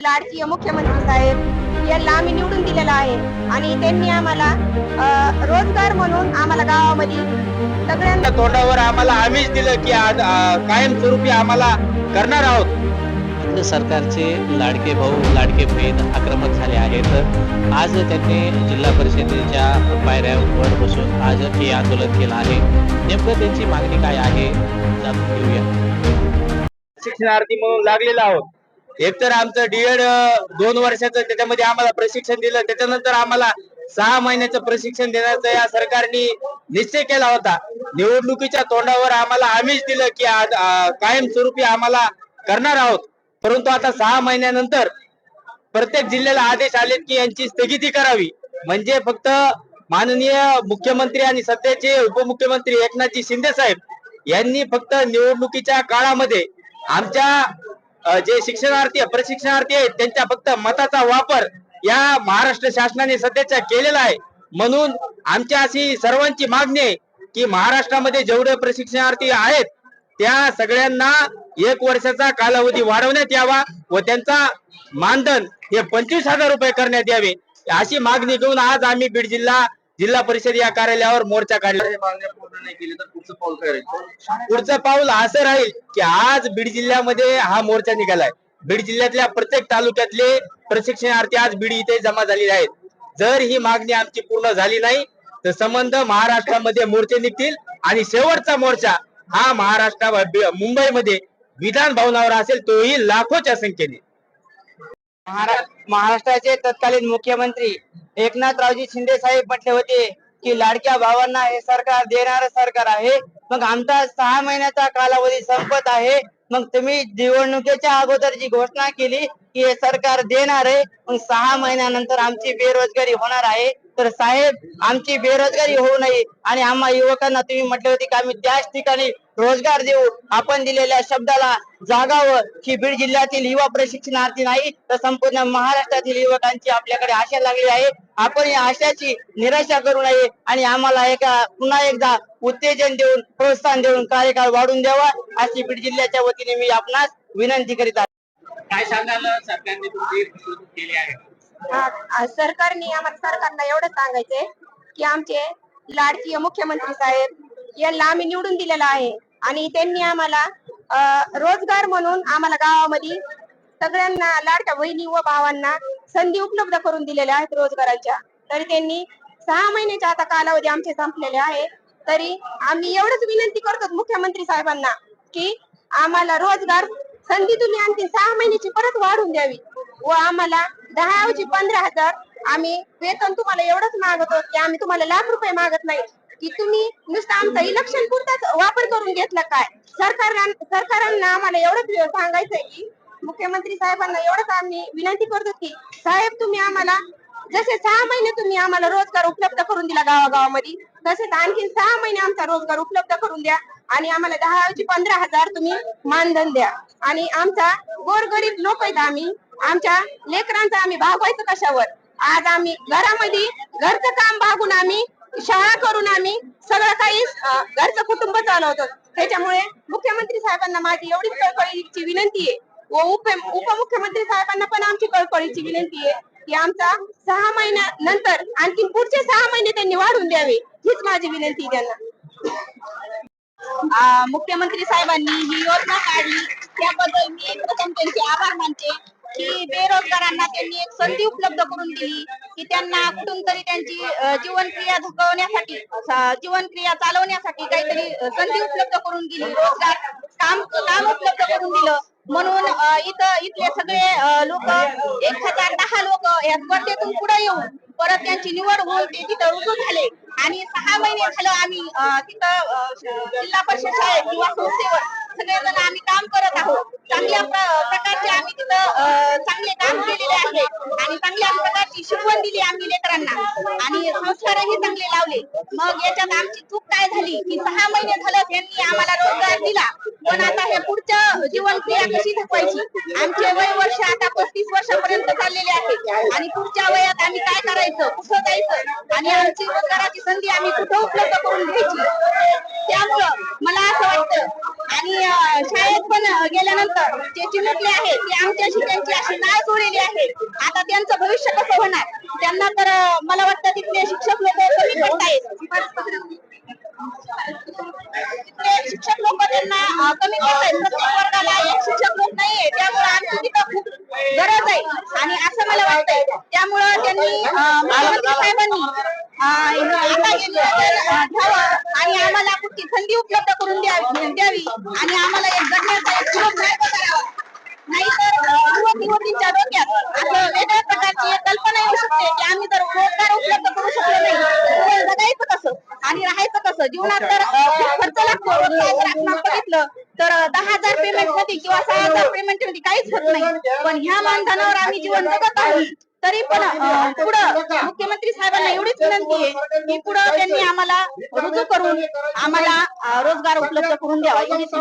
लाडकी मुख्यमंत्री साहेब यांना आम्ही निवडून दिलेला आहे. आणि त्यांनी आम्हाला रोजगार म्हणून आम्हाला गावामध्ये सगळ्यांना तोंडावर आम्हाला आम्हीच दिलं की आज कायमस्वरूपी आम्हाला करणार आहोत. सरकारचे लाडके भाऊ लाडके बहीण आक्रमक झाले आहेत. आज त्यांनी जिल्हा परिषदेच्या पायऱ्यावर बसून आज हे आंदोलन केलं आहे. नेमकं त्यांची मागणी काय आहे? जाणून घेऊया. शिक्षणार्थी म्हणून लागलेलो आहोत. एक तर आमचं डीएड दोन वर्षाचं त्याच्यामध्ये आम्हाला प्रशिक्षण दिलं त्याच्यानंतर आम्हाला सहा महिन्याचं प्रशिक्षण देण्याचा या सरकारने निश्चय केला होता. निवडणुकीच्या तोंडावर आम्हाला आमिष दिलं की कायमस्वरूपी आम्हाला करणार आहोत. परंतु आता सहा महिन्यानंतर प्रत्येक जिल्ह्याला आदेश आलेत की यांची स्थगिती करावी. म्हणजे फक्त माननीय मुख्यमंत्री आणि सध्याचे उपमुख्यमंत्री एकनाथजी शिंदे साहेब यांनी फक्त निवडणुकीच्या काळामध्ये आमच्या जे शिक्षणार्थी प्रशिक्षणार्थी आहेत त्यांच्या फक्त मताचा वापर या महाराष्ट्र शासनाने सध्याच्या केलेला आहे. म्हणून आमच्या अशी सर्वांची मागणी आहे की महाराष्ट्रामध्ये जेवढे प्रशिक्षणार्थी आहेत त्या सगळ्यांना एक वर्षाचा कालावधी वाढवण्यात यावा व त्यांचा मानधन हे पंचवीस हजार रुपये करण्यात यावे अशी मागणी घेऊन आज आम्ही बीड जिल्हा जिल्हा परिषद या कार्यालयावर मोर्चा काढला. पूर्ण नाही केली तर पुढचं पाऊल काय राहील? पुढचं पाऊल असं राहील की आज बीड जिल्ह्यामध्ये हा मोर्चा निघालाय. बीड जिल्ह्यातल्या प्रत्येक तालुक्यातले प्रशिक्षणार्थी आज बीड इथे जमा झालेले आहेत. जर ही मागणी आमची पूर्ण झाली नाही तर संबंध महाराष्ट्रामध्ये मोर्चे निघतील आणि शेवटचा मोर्चा हा महाराष्ट्रा मुंबईमध्ये विधान भवनावर असेल तोही लाखोच्या संख्येने. महाराष्ट्राचे तत्कालीन मुख्यमंत्री एकनाथरावजी शिंदे साहेब म्हटले होते की लाडक्या भावांना हे सरकार देणार सरकार आहे. मग आमचा सहा महिन्याचा कालावधी संपत आहे. मग तुम्ही निवडणुकीच्या अगोदर जी घोषणा केली की हे सरकार देणार आहे. मग सहा महिन्यानंतर आमची बेरोजगारी होणार आहे. तर साहेब आमची बेरोजगारी होऊ नये आणि आम्हा युवकांना तुम्ही म्हटले होते की आम्ही त्याच ठिकाणी रोजगार देऊ. आपण दिलेल्या शब्दाला जागावर ही बीड जिल्ह्यातील युवा प्रशिक्षणार्थी नाही तर संपूर्ण महाराष्ट्रातील युवकांची आपल्याकडे आशा लागली आहे. आपण या आशाची निराशा करू नये आणि आम्हाला एका पुन्हा एकदा उत्तेजन देऊन प्रोत्साहन देऊन कार्यकाळ वाढून द्यावा अशी बीड जिल्ह्याच्या वतीने मी आपणास विनंती करीत आहे. काय सांगाल सरकारने तुमची केली आहे? सरकारने आम्हाला सरकारला एवढं सांगायचंय की आमचे लाडकी मुख्यमंत्री साहेब यांना आम्ही निवडून दिलेला आहे. आणि त्यांनी आम्हाला रोजगार म्हणून आम्हाला गावामध्ये सगळ्यांना लाडक्या बहिणी व भावांना संधी उपलब्ध करून दिलेल्या आहेत रोजगाराच्या. तरी त्यांनी सहा महिन्याच्या आता कालावधी आमचे संपलेले आहे. तरी आम्ही एवढंच विनंती करतो मुख्यमंत्री साहेबांना की आम्हाला रोजगार संधी तुम्ही आणखी सहा महिन्याची परत वाढवून द्यावी व आम्हाला दहा ऐवजी पंधरा हजार. आम्ही वेतन तुम्हाला एवढंच मागतो की आम्ही तुम्हाला लाख रुपये मागत नाही. की तुम्ही नुसतं आमचा इलेक्शन पुरताच वापर करून घेतला काय? सरकार सरकारांना आम्हाला एवढंच सांगायचंय की मुख्यमंत्री साहेबांना एवढंच आम्ही विनंती करतो की साहेब तुम्ही आम्हाला जसे सहा महिने तुम्ही आम्हाला रोजगार उपलब्ध करून दिला गावागावामध्ये तसेच आणखी सहा महिने आमचा रोजगार उपलब्ध करून द्या आणि आम्हाला दहा ऐवजी पंधरा हजार तुम्ही मानधन द्या. आणि आमचा गोरगरीब लोक आहेत आम्ही आमच्या लेकरांचा आम्ही भागवायचं कशावर? आज आम्ही घरामध्ये घरचं काम भागून आम्ही शाळा करून आम्ही सगळं काही घरचं कुटुंब चालवतो. त्याच्यामुळे मुख्यमंत्री साहेबांना माझी एवढीच कळकळीची विनंती आहे. व उप उपमुख्यमंत्री साहेबांना पण आमची कळकळीची विनंती आहे की आमचा सहा महिन्यानंतर आणखी पुढचे सहा महिने त्यांनी वाढून द्यावे. हीच माझी विनंती त्यांना. मुख्यमंत्री साहेबांनी ही योजना काढली. त्याबद्दल मी प्रथम त्यांचे आभार मानते. की बेरोजगारांना त्यांनी एक संधी उपलब्ध करून दिली की त्यांना कुठून तरी त्यांची जीवनक्रिया धुकवण्यासाठी जीवनक्रिया चालवण्यासाठी काहीतरी संधी उपलब्ध करून दिली रोजगार काम काम उपलब्ध करून दिलं. म्हणून इथं इथले सगळे लोक एक हजार दहा लोक या स्पर्धेतून पुढे येऊन परत त्यांची निवड होऊन ते तिथं रुजू झाले. आणि सहा महिने झालं आम्ही तिथं जिल्हा परिषद शाळेत किंवा संस्थेवर सगळेजण आम्ही काम करत आहोत. चांगल्या प्रकारचे आम्ही तिथं चांगले काम केलेले आहे. आणि चांगल्या प्रकारची शिकवण दिली आम्ही लेकरांना. आणि संस्कारही चांगले लावले. मग याच्यात आमची चूक काय झाली? की सहा महिने झालं त्यांनी आम्हाला रोजगार दिला. पण आता हे पुढच्या जीवन क्रिया कशी थकवायची आमचे वय वर्ष आता पस्तीस वर्षापर्यंत चाललेले आहे. आणि पुढच्या वयात आम्ही काय करायचं? कुठं जायचं? आणि आमची रोजगाराची संधी आम्ही कुठं उपलब्ध करून घ्यायची? त्यामुळं मला असं वाटतं आणि शाळेत पण गेल्यानंतर जे चिमुकले आहेत ते आमच्याशी त्यांची अशी नाळ जोडलेली आहे. आता त्यांचं भविष्य कसं होणार? त्यांना तर मला वाटतं तिथले शिक्षक लोक कमी पडतायत. शिक्षक लोक त्यांना कमी पडतायत. प्रत्येक संधी उपलब्ध करून द्यावी द्यावी. आणि आम्हाला एक जगण्याचा एक सुलभ मार्ग करावा नाहीतर अं, युवक युवतींच्या डोक्यात असं वेगळ्या प्रकारची एक कल्पना येऊ शकते की आम्ही जर रोजगार उपलब्ध करू शकलो नाही. तर जगायचं कसं? आणि राहायचं कसं? जीवनात तर खर्च लागतो. आपण बघितलं तर दहा हजार पेमेंटमध्ये किंवा सहा हजार पेमेंटमध्ये काहीच होत नाही. पण ह्या मानधनावर आम्ही जीवन जगत आहोत. तरी पण पुढं मुख्यमंत्री साहेबांना एवढीच विनंती आहे की पुढं त्यांनी आम्हाला रुजू करून आम्हाला रोजगार उपलब्ध करून द्यावा एवढीच.